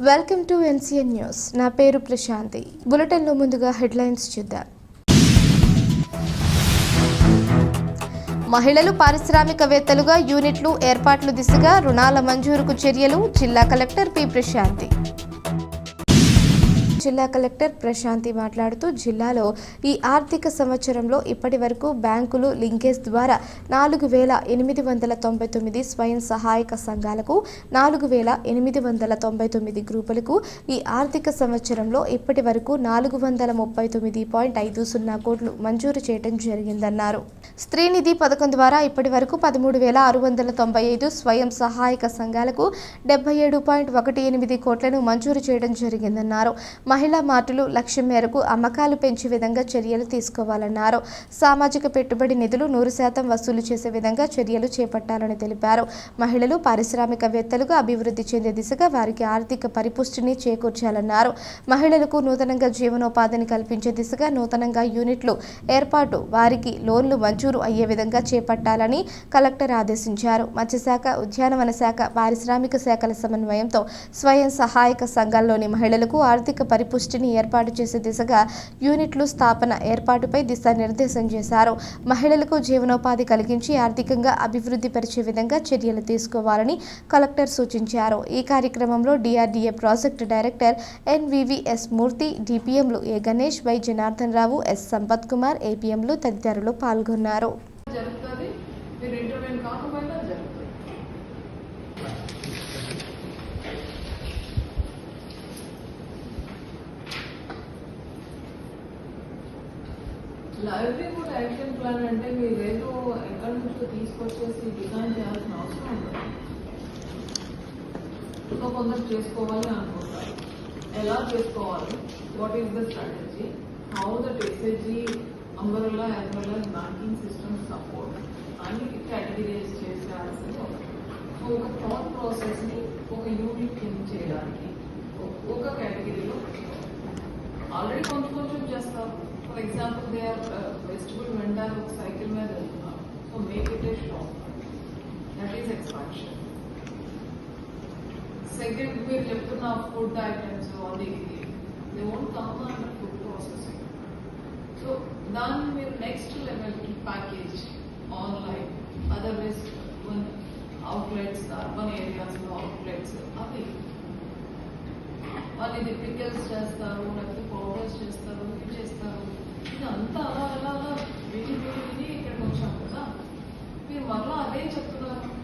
Welcome to NCN news. నా పేరు ప్రశాంతి. బులెటిన్లో ముందుగా హెడ్లైన్స్ చూద్దాం. మహిళలు పారిశ్రామికవేత్తలుగా యూనిట్లు ఏర్పాట్లు దిశగా రుణాల మంజూరుకు చర్యలు జిల్లా కలెక్టర్ పి. ప్రశాంతి. జిల్లా కలెక్టర్ ప్రశాంతి మాట్లాడుతూ జిల్లాలో ఈ ఆర్థిక సంవత్సరంలో ఇప్పటి వరకు బ్యాంకులు లింకేజ్ ద్వారా నాలుగు వేల ఎనిమిది వందల తొంభై తొమ్మిది స్వయం సహాయక సంఘాలకు నాలుగు వేల ఎనిమిది వందల తొంభై తొమ్మిది గ్రూపులకు ఈ ఆర్థిక సంవత్సరంలో ఇప్పటి వరకు నాలుగు వందల ముప్పై తొమ్మిది పాయింట్ ఐదు సున్నా కోట్లు మంజూరు చేయడం జరిగిందన్నారు. స్త్రీనిధి పథకం ద్వారా ఇప్పటి వరకు పదమూడు వేల ఆరు వందల తొంభై ఐదు స్వయం సహాయక సంఘాలకు డెబ్బై ఏడు పాయింట్ ఒకటి ఎనిమిది కోట్లను మంజూరు చేయడం జరిగిందన్నారు. మహిళా మార్టులు లక్ష్యం మేరకు అమ్మకాలు పెంచే విధంగా చర్యలు తీసుకోవాలన్నారు. సామాజిక పెట్టుబడి నిధులు నూరు శాతం వసూలు చేసే విధంగా చర్యలు చేపట్టాలని తెలిపారు. మహిళలు పారిశ్రామికవేత్తలుగా అభివృద్ధి చెందే దిశగా వారికి ఆర్థిక పరిపుష్టిని చేకూర్చాలన్నారు. మహిళలకు నూతనంగా జీవనోపాధిని కల్పించే దిశగా నూతనంగా యూనిట్లు ఏర్పాటు వారికి లోన్లు మంజూరు అయ్యే విధంగా చేపట్టాలని కలెక్టర్ ఆదేశించారు. మత్స్యశాఖ ఉద్యానవన శాఖ పారిశ్రామిక శాఖల సమన్వయంతో స్వయం సహాయక సంఘాల్లోని మహిళలకు ఆర్థిక పరిపుష్టిని ఏర్పాటు చేసే దిశగా యూనిట్లు స్థాపన ఏర్పాటుపై దిశానిర్దేశం చేశారు. మహిళలకు జీవనోపాధి కలిగించి ఆర్థికంగా అభివృద్ధి పరిచే విధంగా చర్యలు తీసుకోవాలని కలెక్టర్ సూచించారు. ఈ కార్యక్రమంలో DRDA project director NVVS Murthy డిపిఎంలు A Ganesh Y Janardhan Rao S Sampath Kumar ఏపీఎంలు తదితరులు పాల్గొన్నారు. జరుగుతుంది. మీరు ఇంటర్వ్యూ కాకపోయినా జరుగుతుంది లైవ్లీహుడ్ యాక్షన్ ప్లాన్ అంటే మీరు ఏదో ఎక్కడి నుంచో తీసుకొచ్చేసి డిజైన్ చేయాల్సిన అవసరం ఉండదు సో కొందరు చేసుకోవాలి అనుకుంటారు. ఎలా చేసుకోవాలి? What is the strategy how that SSG umbrella as well as banking system support అని కేటగిరైజ్ చేసేయాల్సింది సో ఒక థాట్ ప్రాసెస్ని ఒక యూనిట్ కింద చేయడానికి ఒక కేటగిరీలో ఆల్రెడీ కొంచెం కొంచెం చేస్తారు. For example, their uh, vegetable vendor who cycle mein रहता so make it a shop. That is expansion. Second, we left on our food items all the area. They won't come under food processing. So then we next level to package online. Otherwise, when outlets, urban areas, outlets, are వాళ్ళు ఇది pickles చేస్తారు లేకపోతే powders చేస్తారు ఇది చేస్తారు. ఇది అంతా అలా అలా విని విని విని ఇక్కడికి వచ్చాం కదా. మీరు మరలా అదే చెప్తారు